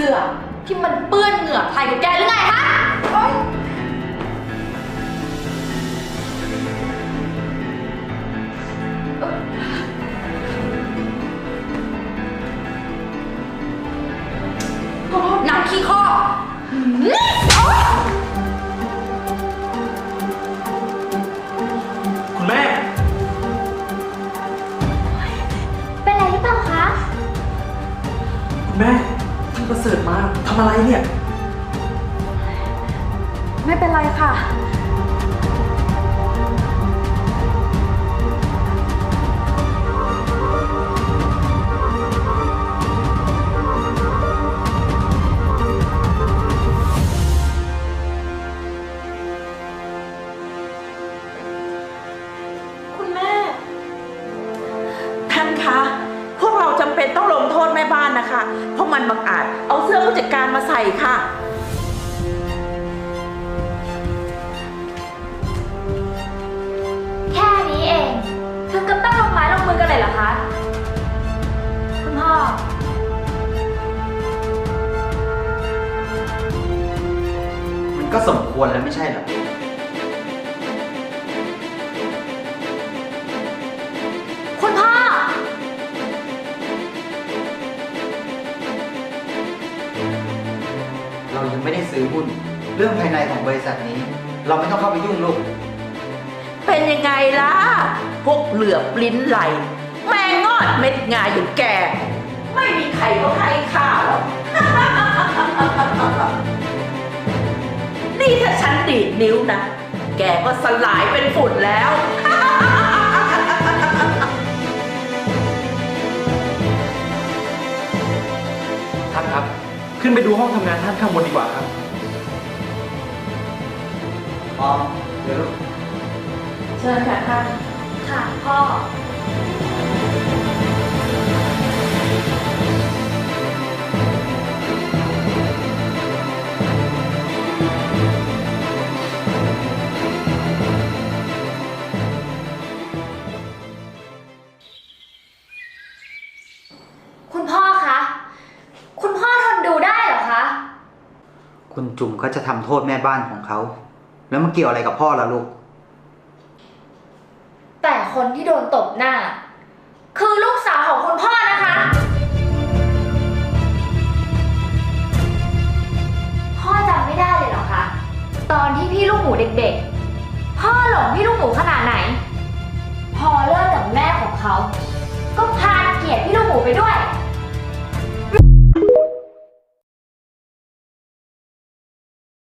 สื้อที่มันเปื้อนเหงื่อใครกับแกหรือไงฮะโอ๊ยหนังขี้ข้อหืมโอ๊ยคุณแม่ เป็นไรหรือเปล่าคะ คุณแม่ท่าน ประเสริฐมาทำอะไรเนี่ย ไม่เป็นไรค่ะ เพราะมันบังอาจเอาเสื้อผู้จัดการมาใส่ค่ะ แค่นี้เอง ถึงกับต้องลงไม้ลงมือกันเลยเหรอคะ คุณพ่อ มันก็สมควรแล้วไม่ใช่เหรอ เรายังไม่ได้ซื้อหุ้น เรื่องภายในของบริษัทนี้ เราไม่ต้องเข้าไปยุ่งลูก เป็นยังไงล่ะ พวกเหลือบลิ้นไหล แมงงอดเม็ดงาอย่างแก ไม่มีใครเขาให้ข้าหรอกนี่ถ้าฉันดีดนิ้วนะ แกก็สลายเป็นฝุ่นแล้ว ขึ้นไปดูห้องทำงานท่านข้างบนดีกว่าครับพร้อมเดี๋ยวลูก เชิญค่ะท่าน ค่ะพ่อ คุณจุ๋มเขาจะทำโทษแม่บ้านของเขา แล้วมันเกี่ยวอะไรกับพ่อล่ะลูก แต่คนที่โดนตบหน้า คือลูกสาวของคุณพ่อนะคะ พ่อจำไม่ได้เลยเหรอคะ ตอนที่พี่ลูกหมูเด็กๆ พ่อหลงพี่ลูกหมูขนาดไหน